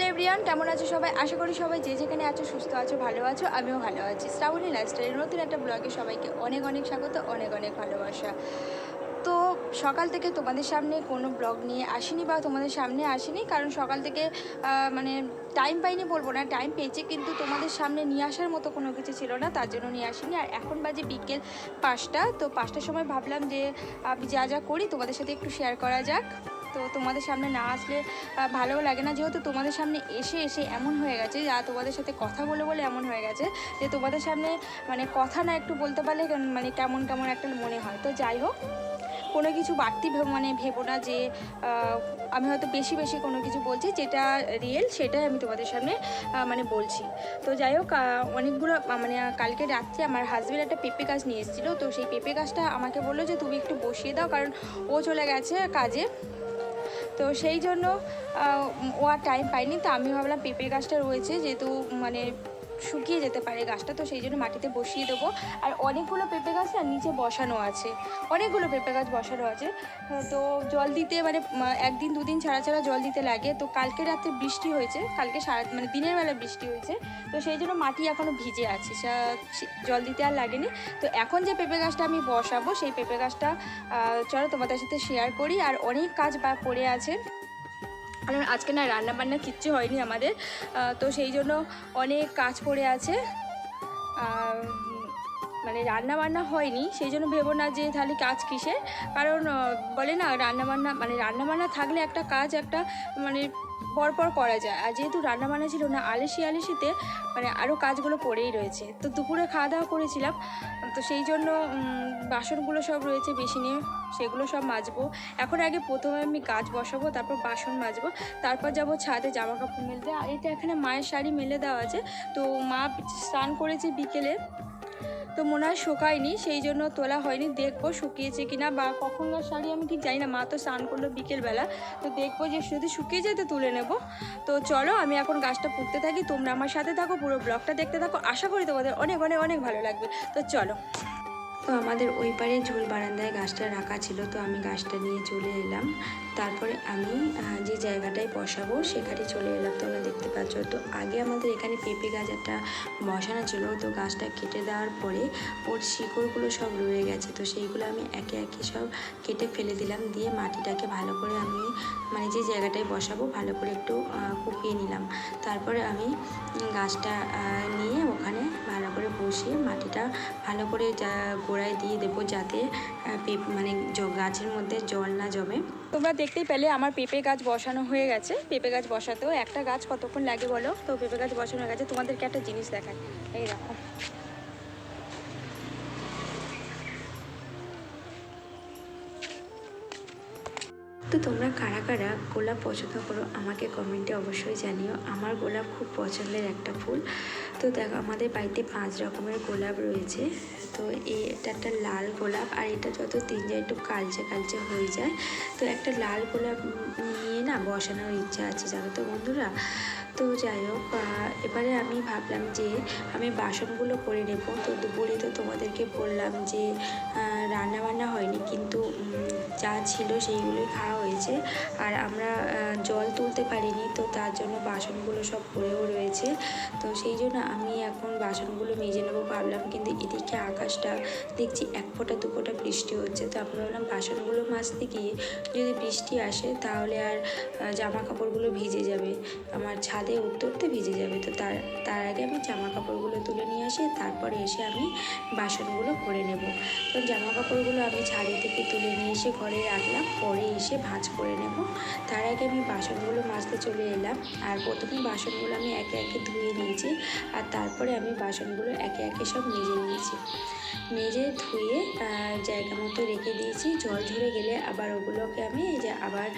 সকাল এভরিয়ান কেমন আছো সবাই? আশা করি সবাই যে যেখানে আছো, সুস্থ আছো, ভালো আছো, আমিও ভালো আছি। শ্রাবণী লাইফস্টাইলের নতুন একটা ব্লগে সবাইকে অনেক অনেক স্বাগত, অনেক অনেক ভালোবাসা। তো সকাল থেকে তোমাদের সামনে কোনো ব্লগ নিয়ে আসিনি বা তোমাদের সামনে আসিনি, কারণ সকাল থেকে মানে টাইম পাইনি বলব না টাইম পেয়েছে, কিন্তু তোমাদের সামনে নিয়ে আসার মতো কোনো কিছু ছিল না, তার জন্য নিয়ে আসিনি। আর এখন বাজে বিকেল পাঁচটা, তো পাঁচটার সময় ভাবলাম যে, আমি যা যা করি তোমাদের সাথে একটু শেয়ার করা যাক। তো তোমাদের সামনে না আসলে ভালোও লাগে না। যেহেতু তোমাদের সামনে এসে এসে এমন হয়ে গেছে আর তোমাদের সাথে কথা বলে বলে এমন হয়ে গেছে, যে তোমাদের সামনে মানে কথা না একটু বলতে পারলে মানে কেমন কেমন একটা মনে হয়। তো যাই হোক, কোনো কিছু বাড়তি মানে ভেবো না যে আমি হয়তো বেশি বেশি কোনো কিছু বলছি, যেটা রিয়েল সেটাই আমি তোমাদের সামনে মানে বলছি। তো যাই হোক অনেকগুলো মানে কালকে রাত্রে আমার হাজব্যান্ড একটা পেঁপে গাছ নিয়ে এসেছিল। তো সেই পেঁপে গাছটা আমাকে বলল যে, তুমি একটু বসিয়ে দাও, কারণ ও চলে গেছে কাজে। তো সেই জন্য ও আর টাইম পাইনি। তো আমি ভাবলাম পেঁপে গাছটা রয়েছে, যেহেতু মানে শুকিয়ে যেতে পারে গাছটা, তো সেই জন্য মাটিতে বসিয়ে দেবো। আর অনেকগুলো পেঁপে গাছ আর নিচে বসানো আছে। অনেকগুলো পেঁপে গাছ বসানো আছে। তো জল দিতে মানে একদিন দুদিন ছাড়া ছাড়া জল দিতে লাগে। তো কালকে রাত্রে বৃষ্টি হয়েছে। কালকে সারা মানে দিনের বেলা বৃষ্টি হয়েছে। তো সেই জন্য মাটি এখনও ভিজে আছে। জল দিতে আর লাগেনি। তো এখন যে পেঁপে গাছটা আমি বসাবো, সেই পেঁপে গাছটা চলো তোমাদের সাথে শেয়ার করি। আর অনেক কাজ বা পড়ে আছে। কারণ আজকে না রান্না বান্না কিচ্ছু হয়নি আমাদের তো সেই জন্য অনেক কাজ পড়ে আছে। মানে রান্না বান্না হয়নি, সেই জন্য ভেবো না যে তাহলে কাজ কিসের? কারণ বলে না রান্না বান্না মানে রান্না বান্না থাকলে একটা কাজ একটা মানে পরপর করা যায়। আর যেহেতু রান্না বান্না ছিল না আলেসি আলেসিতে মানে আরও কাজগুলো পড়েই রয়েছে। তো দুপুরে খাওয়া দাওয়া করেছিলাম তো সেই জন্য বাসনগুলো সব রয়েছে বেসিনে সেগুলো সব মাজবো। এখন আগে প্রথমে আমি গাছ বসাবো, তারপর বাসন মাজবো, তারপর যাব ছাদে জামা কাপড় মেলতে। আর এটা এখানে মায়ের শাড়ি মেলে দেওয়া আছে। তো মা স্নান করেছে বিকেলে তো মনে হয় শুকায়নি, সেই জন্য তোলা হয়নি। দেখব শুকিয়েছে কিনা বা কখনকার শাড়ি আমি ঠিক জানি না। মা তো স্নান করল বিকেলবেলা, তো দেখব যে যদি শুকিয়ে যায় তো তুলে নেব। তো চলো, আমি এখন গাছটা পুঁততে থাকি, তোমরা আমার সাথে থাকো, পুরো ব্লগটা দেখতে থাকো। আশা করি তোমাদের অনেক অনেক অনেক ভালো লাগবে। তো চলো। তো আমাদের ওই পারে ঝোল বারান্দায় গাছটা রাখা ছিল, তো আমি গাছটা নিয়ে চলে এলাম। তারপরে আমি যে জায়গাটায় বসাবো সেখানে চলে এলাম। তোমরা দেখতে পাচ্ছ, তো আগে আমাদের এখানে পেঁপে গাছ একটা বসানো ছিল, তো গাছটা কেটে দেওয়ার পরে ওর শিকড়গুলো সব রয়ে গেছে, তো সেইগুলো আমি একে একে সব কেটে ফেলে দিলাম। দিয়ে মাটিটাকে ভালো করে আমি মানে যে জায়গাটায় বসাবো ভালো করে একটু কুপিয়ে নিলাম। তারপরে আমি গাছটা নিয়ে ওখানে ভালো করে বসিয়ে মাটিটা ভালো করে যা গোড়ায় দিয়ে দেবো যাতে পেঁপে মানে গাছের মধ্যে জল না জমে। তোমরা দেখতেই পেলে আমার পেঁপে গাছ বসানো হয়ে গেছে। পেঁপে গাছ বসাতেও একটা গাছ কতক্ষণ লাগে বলো? তো পেঁপে গাছ বসানো হয়ে গেছে। তোমাদেরকে একটা জিনিস দেখায় এই দেখো। তো তোমরা কারা কারা গোলাপ পছন্দ করো, আমাকে কমেন্টে অবশ্যই জানিও। আমার গোলাপ খুব পছন্দের একটা ফুল। তো দেখো, আমাদের বাড়িতে পাঁচ রকমের গোলাপ রয়েছে। তো এটা একটা লাল গোলাপ আর এটা যত দিন যায় একটু কালচে কালচে হয়ে যায়। তো একটা লাল গোলাপ নিয়ে না বসানোর ইচ্ছা আছে, জানো তো বন্ধুরা? তো যাই হোক এবারে আমি ভাবলাম যে আমি বাসনগুলো করে নেব। তো দুপুরে তো তোমাদেরকে বললাম যে রান্না বান্না হয়নি কিন্তু যা ছিল সেইগুলোই খাওয়া হয়েছে। আর আমরা জল তুলতে পারিনি তো তার জন্য বাসনগুলো সব পড়েও রয়েছে। তো সেই জন্য আমি এখন বাসনগুলো মেজে নেব ভাবলাম কিন্তু এদিকে আকাশটা দেখছি এক ফোঁটা, দু ফোঁটা বৃষ্টি হচ্ছে। তো আমি ভাবলাম বাসনগুলো মাজতে গিয়ে যদি বৃষ্টি আসে তাহলে আর জামা কাপড়গুলো ভিজে যাবে। আমার ছাদে উঠতে উঠতে ভিজে যাবে। তো তার তার আগে আমি জামা কাপড়গুলো তুলে নিয়ে আসি, তারপরে এসে আমি বাসনগুলো করে নেব। তো জামা কাপড়গুলো আমি ছাদে থেকে তুলে নিয়ে এসে ঘরে রাখলাম, পরে এসে ভাঁজ করে নেব। তার আগে আমি বাসনগুলো মাজতে চলে এলাম, আর প্রথমে বাসনগুলো আমি একে একে ধুয়ে নিয়েছি, আর তারপরে আমি বাসনগুলো একে একে সব মেজে নিয়েছি। মেজে ধুয়ে জায়গা মতো রেখে দিয়েছি, জল ঝরে গেলে আবার ওগুলোকে আমি যে আবার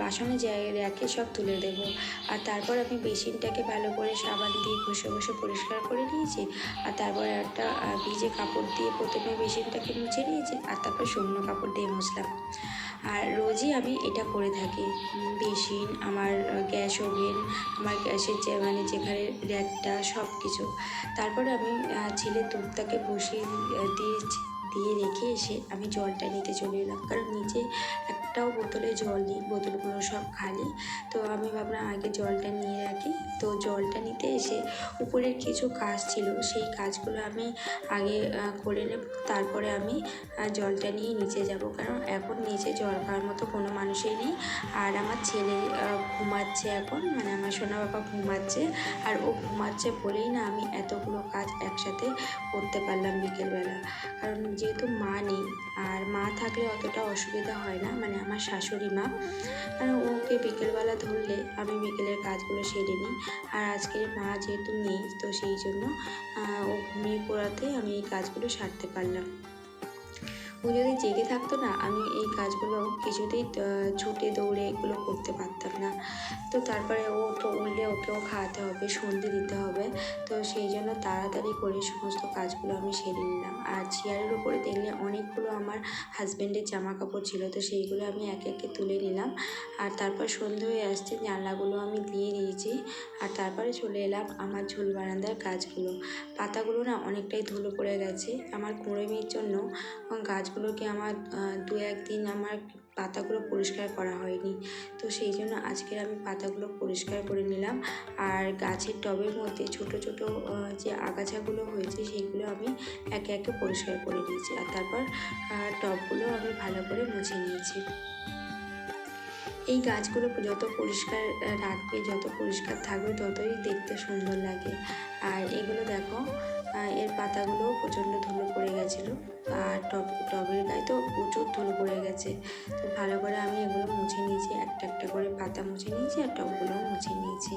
বাসনের জায়গায় রেখে সব তুলে দেবো। আর তারপর আমি বেসিনটাকে ভালো করে সাবান দিয়ে ঘষে ঘষে পরিষ্কার করে নিয়েছি, আর তারপর একটা ভিজে কাপড় দিয়ে প্রথমে বেসিনটাকে মুছে নিয়েছি, আর তারপর শুকনো কাপড় দিয়ে মুছলাম। আর রোজই আমি এটা করে থাকি। বেসিন, আমার গ্যাস ওভেন, আমার গ্যাসের যে মানে যেখানে র্যাকটা সব কিছু তারপরে আমি ছেলে দুধটাকে বসিয়ে দিয়েছি দিয়ে রেখে এসে আমি জলটা নিতে চলে এলাম। কারণ নিচে একটাও বোতলে জল নেই, বোতলগুলো সব খালি। তো আমি ভাবলাম আগে জলটা নিয়ে রাখি। তো জলটা নিতে এসে উপরের কিছু কাজ ছিল, সেই কাজগুলো আমি আগে করে নেব। তারপরে আমি জলটা নিয়ে নিচে যাব। কারণ এখন নিচে জল খাওয়ার মতো কোনো মানুষই নেই। আর আমার ছেলে ঘুমাচ্ছে এখন। মানে আমার সোনা বাবা ঘুমাচ্ছে। আর ও ঘুমাচ্ছে বলেই না আমি এতগুলো কাজ একসাথে করতে পারলাম বিকেলবেলা। কারণ যেহেতু মা নেই, আর মা থাকলে অতটা অসুবিধা হয় না। মানে আমার শাশুড়ি মা। আর ওকে বিকেলবেলা ধরলে আমি বিকেলের কাজগুলো সেরে নিই। আর আজকে মা যেহেতু নেই, তো সেই জন্য ও ঘুমিয়ে পড়াতে আমি এই কাজগুলো সারতে পারলাম। ও যদি জেগে থাকতো না, আমি এই কাজগুলো কিছুতেই ছুটে দৌড়ে এগুলো করতে পারতাম না। তো তারপরে ও তো উঠলে ওকেও খাওয়াতে হবে, সন্ধে দিতে হবে। তো সেই জন্য তাড়াতাড়ি করে সমস্ত কাজগুলো আমি সেরে নিলাম। আর চেয়ারের উপরে দেখলে অনেকগুলো আমার হাজব্যান্ডের জামা কাপড় ছিল, তো সেইগুলো আমি একে একে তুলে নিলাম। আর তারপর সন্ধে হয়ে আসছে, জানলাগুলো আমি দিয়ে দিয়েছি আর তারপরে চলে এলাম আমার ঝুল বারান্দার গাছগুলো। পাতাগুলো না অনেকটাই ধুলো পড়ে গেছে। আমার কুঁড়েমির জন্য গাছগুলোকে আমার দু একদিন আমার পাতাগুলো পরিষ্কার করা হয়নি। তো সেই জন্য আজকের আমি পাতাগুলো পরিষ্কার করে নিলাম। আর গাছের টবের মধ্যে ছোট ছোট যে আগাছাগুলো হয়েছে সেগুলো আমি একে একে পরিষ্কার করে নিয়েছি। আর তারপর টবগুলো আমি ভালো করে মুছে নিয়েছি। এই গাছগুলো যত পরিষ্কার রাখবে, যত পরিষ্কার থাকবে, ততই দেখতে সুন্দর লাগে। আর এগুলো দেখো এর পাতাগুলো প্রচণ্ড ধুলো পড়ে গেছিল। আর টব, টবের গায়ে তো প্রচুর ধুলো পড়ে গেছে। তো ভালো করে আমি এগুলো মুছে নিয়েছি, একটা একটা করে পাতা মুছে নিয়েছি আর টবগুলোও মুছে নিয়েছি।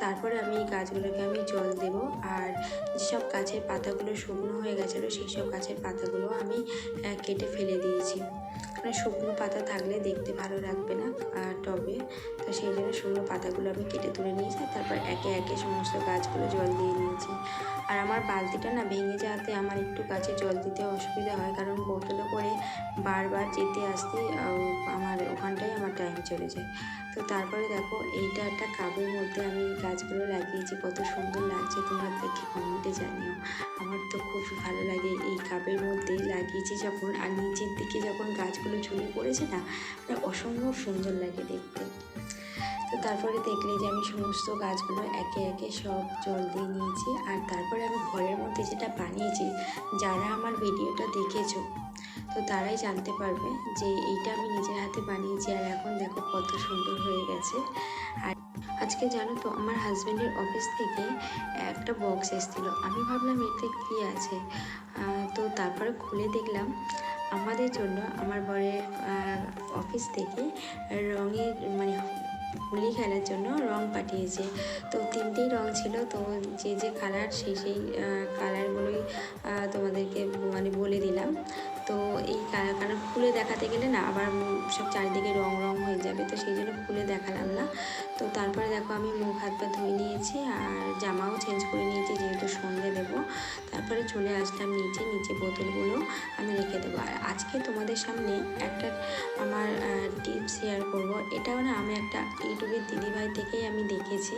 তারপরে আমি এই গাছগুলোকে আমি জল দেব। আর যেসব গাছের পাতাগুলো শুকনো হয়ে গেছিল সেই সব গাছের পাতাগুলো আমি কেটে ফেলে দিয়েছি। মানে শুকনো পাতা থাকলে দেখতে ভালো লাগবে না। টবে। তো সেই জন্য শুকনো পাতাগুলো আমি কেটে তুলে নিয়েছি, তারপর একে একে সমস্ত গাছগুলো জল দিয়ে নিয়েছি আর আমার বালতিটা না ভেঙে যাওয়াতে আমার একটু গাছে জল দিতে অসুবিধা হয়, কারণ বোতলে করে বারবার যেতে আসতে আমার ওখানটায় আমার টাইম চলে যায়। তো তারপরে দেখো, এইটা একটা কাবের মধ্যে আমি গাছগুলো লাগিয়েছি, কত সুন্দর লাগছে, তোমরা দেখে কমেন্টে জানিও। আমার তো খুব ভালো লাগে এই কাবের মধ্যে লাগিয়েছি যখন, আর নিচের দিকে যখন গাছগুলো ঝুলে পড়েছে না অসম্ভব সুন্দর লাগে দেখতে। তো তারপরে দেখলে যে আমি সমস্ত গাছগুলো একে একে সব জল দিয়ে নিয়েছি। আর তারপরে আমি ঘরের মধ্যে যেটা বানিয়েছি, যারা আমার ভিডিওটা দেখেছ, তো তারাই জানতে পারবে যে এইটা আমি নিজের হাতে বানিয়েছি আর এখন দেখো কত সুন্দর হয়ে গেছে। আর আজকে জানো তো, আমার হাজব্যান্ডের অফিস থেকে একটা বক্স এসেছিল। আমি ভাবলাম এতে কী আছে? তো তারপরে খুলে দেখলাম, আমাদের জন্য আমার বরের অফিস থেকে রঙের মানে হোলি খেলার জন্য রং পাঠিয়েছে। তো তিনটেই রং ছিল। তো যে যে কালার সেই সেই কালারগুলোই তোমাদেরকে মানে বলে দিলাম। তো এই কালার খুলে দেখাতে গেলে না আবার সব চারিদিকে রং রং হয়ে যাবে। তো সেই জন্য খুলে দেখালাম না। তো তারপরে দেখো আমি মুখ হাত পা ধুয়ে নিয়েছি আর জামাও চেঞ্জ করে নিয়েছি যেহেতু সন্ধে দেবো। তারপরে চলে আসলাম নিচে নিচে বোতলগুলো আমি রেখে দেবো। আর আজকে তোমাদের সামনে একটা আমার টিপস শেয়ার করব। এটাও না আমি একটা ইউটিউবের দিদিভাই থেকেই আমি দেখেছি।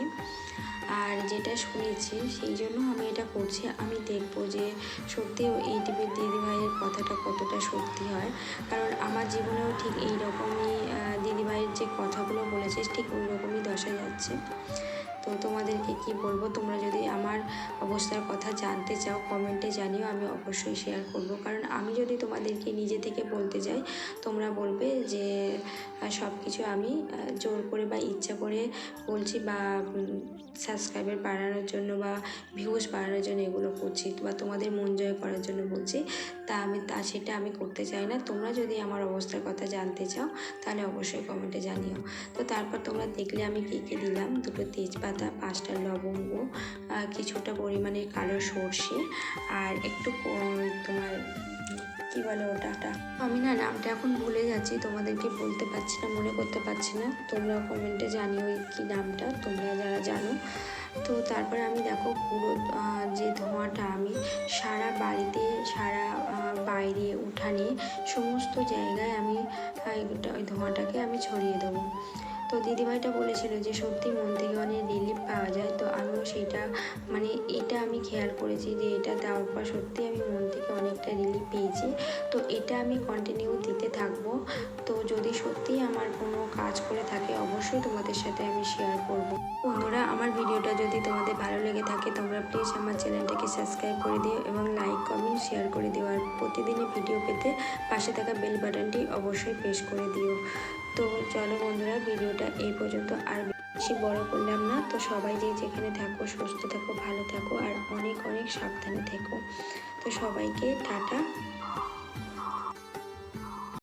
আর যেটা শুনেছি, সেই জন্য আমি এটা করছি। আমি দেখব যে সত্যি এই টিভির দিদিভাইয়ের কথাটা কতটা সত্যি হয়। কারণ আমার জীবনেও ঠিক এই রকমই দিদিভাইয়ের যে কথাগুলো বলেছে ঠিক ওই রকমই দশা যাচ্ছে। তো তোমাদেরকে কি বলব? তোমরা যদি আমার অবস্থার কথা জানতে চাও কমেন্টে জানিও, আমি অবশ্যই শেয়ার করব। কারণ আমি যদি তোমাদেরকে নিজে থেকে বলতে যাই, তোমরা বলবে যে সব কিছু আমি জোর করে বা ইচ্ছা করে বলছি বা সাবস্ক্রাইবার বাড়ানোর জন্য বা ভিউজ বাড়ানোর জন্য এগুলো করছি বা তোমাদের মন জয় করার জন্য বলছি। তা আমি, তা সেটা আমি করতে চাই না। তোমরা যদি আমার অবস্থার কথা জানতে চাও, তাহলে অবশ্যই কমেন্টে জানিও। তো তারপর তোমরা দেখলে আমি কী কী দিলাম। দুটো তেজপাতা, পাঁচটা লবঙ্গ কিছুটা পরিমাণে কালো সর্ষে, আর একটু তোমার কি বলে ওটা আমি না নামটা এখন ভুলে যাচ্ছি তোমাদেরকে বলতে পারছি না, মনে করতে পারছি না। তোমরা কমেন্টে জানিও কী নামটা, তোমরা যারা জানো। তো তারপরে আমি দেখো পুরো যে ধোঁয়াটা আমি সারা বাড়িতে, সারা বাইরে উঠানে সমস্ত জায়গায় আমি ওই ধোঁয়াটাকে আমি ছড়িয়ে দেবো। তো দিদিভাইটা বলেছিল যে সত্যি মন থেকে অনেক রিলিফ পাওয়া যায় মানে এটা আমি খেয়াল করেছি যে এটা দেওয়ার পর সত্যি আমি মন থেকে অনেকটা রিলিফ পেয়েছি। তো এটা আমি কন্টিনিউ দিতে থাকব। তো যদি সত্যিই আমার কোনো কাজ করে থাকে, অবশ্যই তোমাদের সাথে আমি শেয়ার করব। বন্ধুরা, আমার ভিডিওটা যদি তোমাদের ভালো লেগে থাকে, তোমরা প্লিজ আমার চ্যানেলটাকে সাবস্ক্রাইব করে দিও এবং লাইক কমেন্ট শেয়ার করে দিও। আর প্রতিদিনই ভিডিও পেতে পাশে থাকা বেল বাটনটি অবশ্যই প্রেস করে দিও। তো চলো বন্ধুরা, ভিডিওটা এই পর্যন্ত। আর বেশি বড় করলাম না। তো সবাই যে যেখানে থাকো, সুস্থ থাকো, ভালো থাকো, আর অনেক অনেক সাবধানে থেকো। তো সবাইকে টাটা।